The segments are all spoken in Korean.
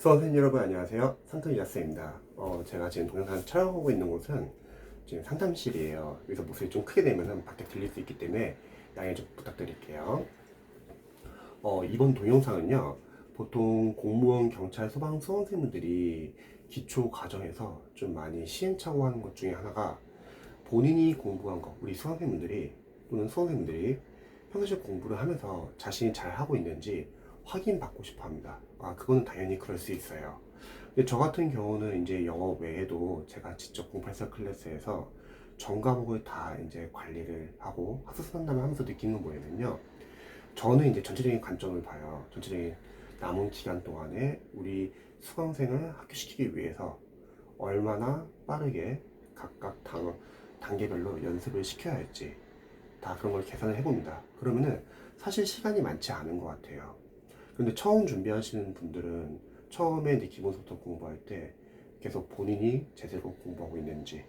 수험생 여러분 안녕하세요. 상담 이아스입니다. 어, 제가 지금 동영상 촬영하고 있는 곳은 지금 상담실이에요. 여기서 목소리 좀 크게 내면은 밖에 들릴 수 있기 때문에 양해 좀 부탁드릴게요. 어, 이번 동영상은요. 보통 공무원, 경찰, 소방 수험생분들이 기초 과정에서 좀 많이 시행착오하는 것 중에 하나가 본인이 공부한 거, 우리 수험생분들이 또는 수험생분들이 평소에 공부를 하면서 자신이 잘 하고 있는지 확인받고 싶어 합니다. 아, 그거는 당연히 그럴 수 있어요. 근데 저 같은 경우는 이제 영어 외에도 제가 직접 08사 클래스에서 전 과목을 다 이제 관리를 하고 학습 상담을 하면서 느끼는 건 뭐냐면요. 저는 이제 전체적인 관점을 봐요. 전체적인 남은 기간 동안에 우리 수강생을 합격시키기 위해서 얼마나 빠르게 각각 당, 단계별로 연습을 시켜야 할지 다 그런 걸 계산을 해봅니다. 그러면은 사실 시간이 많지 않은 것 같아요. 근데 처음 준비하시는 분들은 처음에 이제 기본서부터 공부할 때 계속 본인이 제대로 공부하고 있는지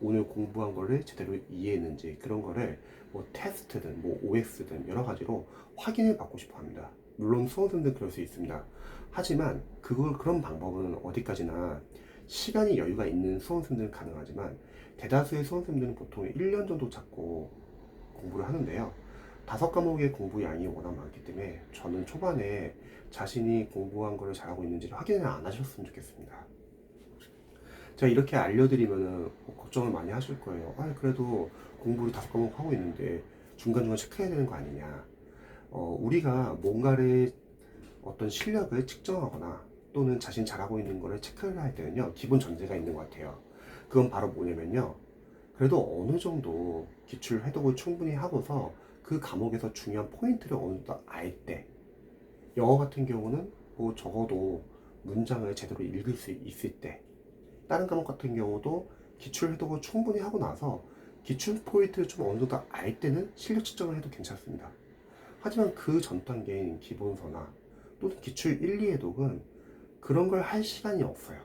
오늘 공부한 거를 제대로 이해했는지 그런 거를 뭐 테스트든 뭐 OX든 여러 가지로 확인을 받고 싶어 합니다. 물론 수험생들 그럴 수 있습니다. 하지만 그걸 그런 방법은 어디까지나 시간이 여유가 있는 수험생들은 가능하지만 대다수의 수험생들은 보통 1년 정도 잡고 공부를 하는데요. 다섯 과목의 공부 양이 워낙 많기 때문에 저는 초반에 자신이 공부한 거를 잘하고 있는지를 확인을 안 하셨으면 좋겠습니다. 제가 이렇게 알려드리면은 뭐 걱정을 많이 하실 거예요. 아, 그래도 공부를 다섯 과목 하고 있는데 중간중간 체크해야 되는 거 아니냐. 어, 우리가 뭔가를 어떤 실력을 측정하거나 또는 자신 잘하고 있는 거를 체크를 할 때는요, 기본 전제가 있는 것 같아요. 그건 바로 뭐냐면요. 그래도 어느 정도 기출 회독을 충분히 하고서 그 과목에서 중요한 포인트를 어느 정도 알 때, 영어 같은 경우는 뭐 적어도 문장을 제대로 읽을 수 있을 때, 다른 과목 같은 경우도 기출 해독을 충분히 하고 나서 기출 포인트를 좀 어느 정도 알 때는 실력 측정을 해도 괜찮습니다. 하지만 그 전 단계인 기본서나 또는 기출 1, 2 해독은 그런 걸 할 시간이 없어요.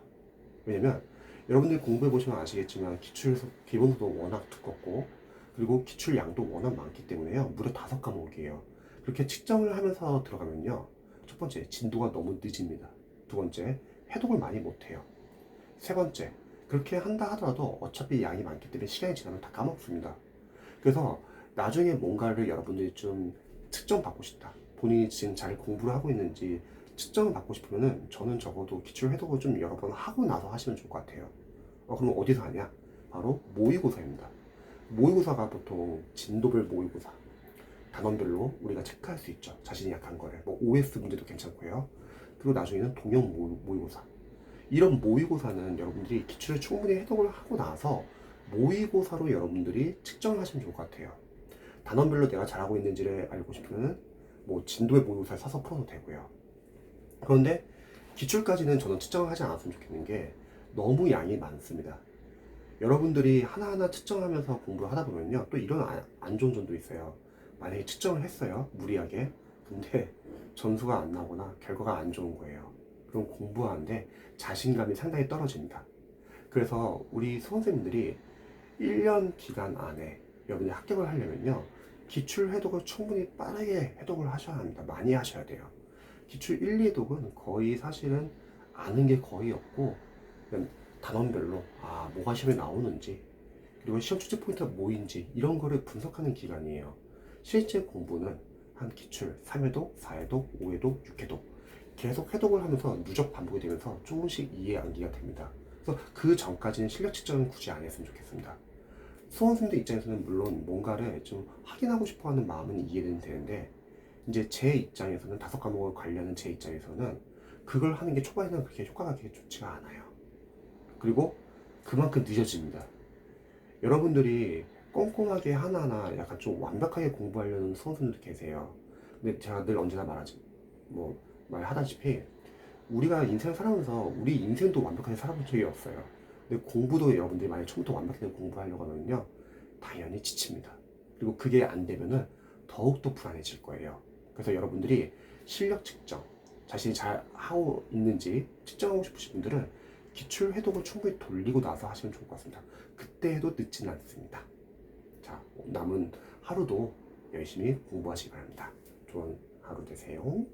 왜냐면 여러분들이 공부해 보시면 아시겠지만 기출 기본서도 워낙 두껍고 그리고 기출 양도 워낙 많기 때문에요. 무려 다섯 과목이에요. 그렇게 측정을 하면서 들어가면요. 첫 번째, 진도가 너무 늦습니다. 두 번째, 해독을 많이 못해요. 세 번째, 그렇게 한다 하더라도 어차피 양이 많기 때문에 시간이 지나면 다 까먹습니다. 그래서 나중에 뭔가를 여러분들이 좀 측정받고 싶다. 본인이 지금 잘 공부를 하고 있는지 측정을 받고 싶으면은 저는 적어도 기출 해독을 좀 여러 번 하고 나서 하시면 좋을 것 같아요. 어, 그럼 어디서 하냐? 바로 모의고사입니다. 모의고사가 보통 진도별 모의고사 단원별로 우리가 체크할 수 있죠. 자신이 약한 거를 뭐 OS 문제도 괜찮고요. 그리고 나중에는 동영 모의, 모의고사 이런 모의고사는 여러분들이 기출을 충분히 해독을 하고 나서 모의고사로 여러분들이 측정을 하시면 좋을 것 같아요. 단원별로 내가 잘하고 있는지를 알고 싶으면 뭐 진도의 모의고사를 사서 풀어도 되고요. 그런데 기출까지는 저는 측정을 하지 않았으면 좋겠는 게 너무 양이 많습니다. 여러분들이 하나하나 측정하면서 공부를 하다 보면요. 또 이런 안, 안 좋은 점도 있어요. 만약에 측정을 했어요. 무리하게. 근데 점수가 안 나거나 결과가 안 좋은 거예요. 그럼 공부하는데 자신감이 상당히 떨어집니다. 그래서 우리 수험생님들이 1년 기간 안에 여러분이 합격을 하려면요. 기출 해독을 충분히 빠르게 해독을 하셔야 합니다. 많이 하셔야 돼요. 기출 1, 2해독은 거의 사실은 아는 게 거의 없고 단원별로 아 뭐가 시험에 나오는지 그리고 시험 출제 포인트가 뭐인지 이런 거를 분석하는 기간이에요. 실제 공부는 한 기출 3회독, 4회독, 5회독, 6회독 계속 해독을 하면서 누적 반복이 되면서 조금씩 이해 암기가 됩니다. 그래서 그 전까지는 실력 측정은 굳이 안 했으면 좋겠습니다. 수험생들 입장에서는 물론 뭔가를 좀 확인하고 싶어 하는 마음은 이해는 되는데 이제 제 입장에서는 다섯 과목을 관리하는 제 입장에서는 그걸 하는 게 초반에는 그렇게 효과가 그렇게 좋지가 않아요. 그리고 그만큼 늦어집니다. 여러분들이 꼼꼼하게 하나하나 약간 좀 완벽하게 공부하려는 수험생들도 계세요. 근데 제가 늘 언제나 말하지, 뭐, 말하다시피, 우리가 인생을 살아가면서 우리 인생도 완벽하게 살아본 적이 없어요. 근데 공부도 여러분들이 만약 처음부터 완벽하게 공부하려고 하면요, 당연히 지칩니다. 그리고 그게 안 되면은 더욱더 불안해질 거예요. 그래서 여러분들이 실력 측정, 자신이 잘 하고 있는지 측정하고 싶으신 분들은 기출 해독을 충분히 돌리고 나서 하시면 좋을 것 같습니다. 그때 해도 늦지는 않습니다. 자, 남은 하루도 열심히 공부하시기 바랍니다. 좋은 하루 되세요.